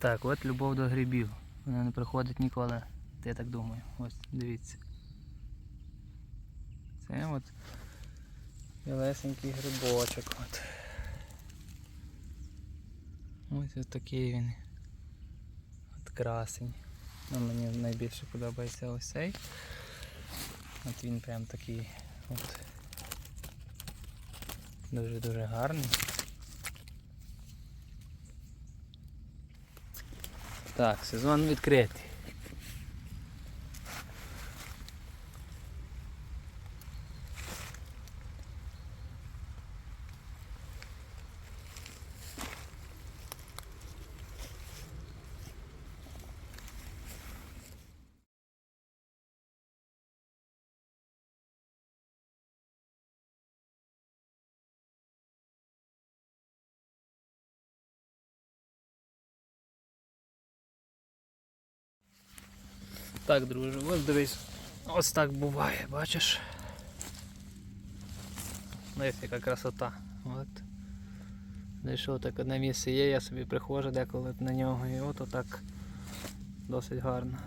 Так, от любов до грибів. Вона не приходить ніколи. Я так думаю. Ось, дивіться. Це от білесенький грибочок. От. Ось ось такий він. От красень. Ну, мені найбільше подобається ось цей. От він прям такий от дуже-дуже гарний. Так, сезон відкритий. Так, друже, ось дивись. Ось так буває, бачиш? Ось яка красота. От. Знайшов так одне місце є, я собі приходжу деколи на нього і от отак досить гарно.